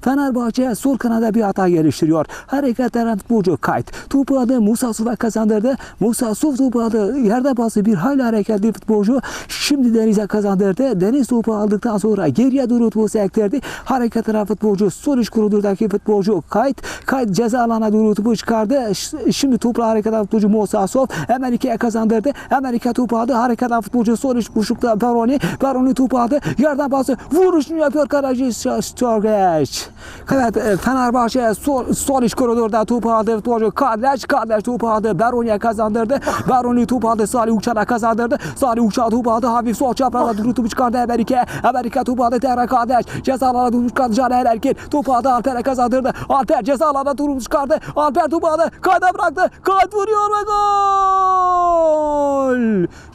Fenerbahçe sol kanada bir hata geliştiriyor. Hareket eden futbolcu kayıt. Topu aldı Musa Suf'a kazandırdı. Musa Suf topu aldı. Yerde bası bir hayli hareketli futbolcu. Şimdi Deniz'e kazandırdı. Deniz topu aldıktan sonra geriye doğru topu sektirdi. Hareket eden futbolcu sol iç koridordaki futbolcu kayıt. Kayıt ceza alana doğru topu çıkardı. Şimdi topla hareket eden futbolcu Musa Suf. Amerika'ya kazandırdı. Amerika topu aldı. Hareket eden futbolcu sol iç boşlukta Peroni. Peroni topu aldı. Yerden bası vuruşunu yapıyor Karaciş Storgeç. Evet e, Fenerbahçe sol, sol iç koridorda topu aldı. Futbolcu Kadreç. Kadreç topu aldı. Beroni'ye kazandırdı. Beroni topu aldı. Salih Uçan'a kazandırdı. Salih Uçan topu aldı. Hafif sol çaprazda duru topu çıkardı Amerika. Amerika topu aldı. Terra Kadreç. Ceza alana topu çıkardı. Caner Erkin. Topu aldı. Alper'e kazandırdı. Alper ceza alana topu çıkardı. Alper topu aldı. Kayda bıraktı. Kayıt vuruyor ve gol.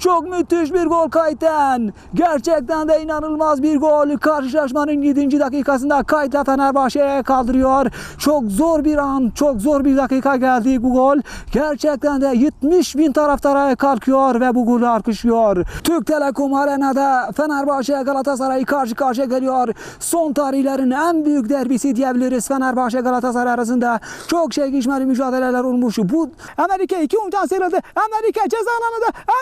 Çok müthiş bir gol Kayıt'tan. Gerçekten de inanılmaz bir gol. Karşılaşmanın 7. dakikasında Kayıt'la Fenerbahçe'ye kaldırıyor. Çok zor bir an, çok zor bir dakika geldi bu gol. Gerçekten de 70 bin taraftara kalkıyor ve bu golü alkışlıyor. Türk Telekom Arena'da Fenerbahçe Galatasaray karşı karşıya geliyor. Son tarihlerin en büyük derbisi diyebiliriz Fenerbahçe Galatasaray arasında. Çok çekişmeli mücadeleler olmuş. Bu Amerika iki umuttan sıyrıldı. Amerika ceza alanında.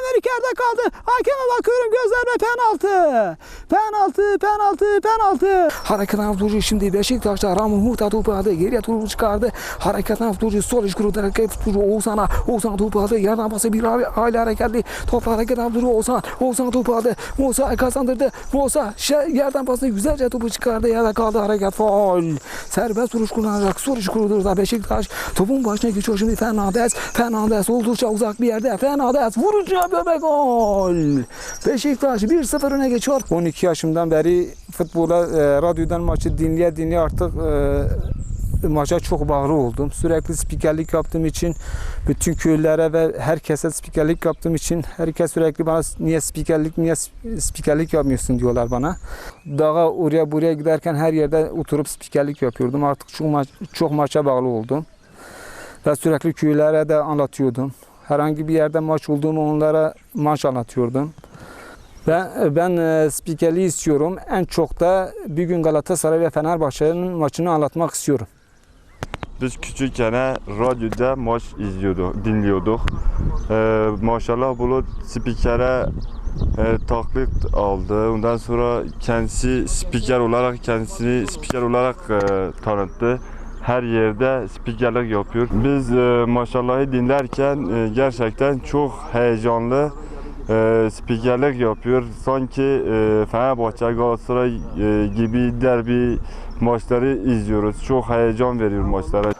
Yerde kaldı. Hakeme bakıyorum gözlerime penaltı. Penaltı, penaltı, penaltı. Hareket futbolcu şimdi Beşiktaş'ta Ramon Huta topu aldı. Geriye topu çıkardı. Hareket futbolcu sol iç kuruda hareket futbolcu Oğuzhan'a. Oğuzhan topu aldı. Yerden bası bir aile hareketli. Topla hareket futbolcu Oğuzhan. Oğuzhan topu aldı. Musa kazandırdı. Musa yerden bası güzelce topu çıkardı. Yerde kaldı hareket faul. Serbest vuruş kullanacak. Sol iç kuruda Beşiktaş. Topun başına geçiyor şimdi Fernandez. Fernandez oldukça uzak bir yerde. Fernandez vurucu yapıyor ve gol. Beşiktaş 1-0 öne geçiyor. 12 yaşımdan beri futbola, e, radyodan maçı dinleye dinleye artık e, maça çok bağlı oldum. Sürekli spikerlik yaptığım için bütün köylere ve herkese spikerlik yaptığım için herkes sürekli bana niye spikerlik niye spikerlik yapmıyorsun diyorlar bana. Dağa oraya buraya giderken her yerde oturup spikerlik yapıyordum. Artık çok, maç, çok maça bağlı oldum. Ve sürekli köylere de anlatıyordum. Herhangi bir yerde maç olduğumu onlara maç anlatıyordum. Ben, ben e, spikerliği istiyorum. En çok da bir gün Galatasaray ve Fenerbahçe'nin maçını anlatmak istiyorum. Biz küçükken radyoda maç izliyorduk, dinliyorduk. Ee, maşallah Bulut spikere e, taklit aldı. Ondan sonra kendisi spiker olarak kendisini spiker olarak e, tanıttı. Her yerde spikerlik yapıyor. Biz e, maşallahı dinlerken e, gerçekten çok heyecanlı e, spikerlik yapıyor. Sanki e, Fenerbahçe, Galatasaray e, gibi derbi maçları izliyoruz. Çok heyecan veriyor maçlara.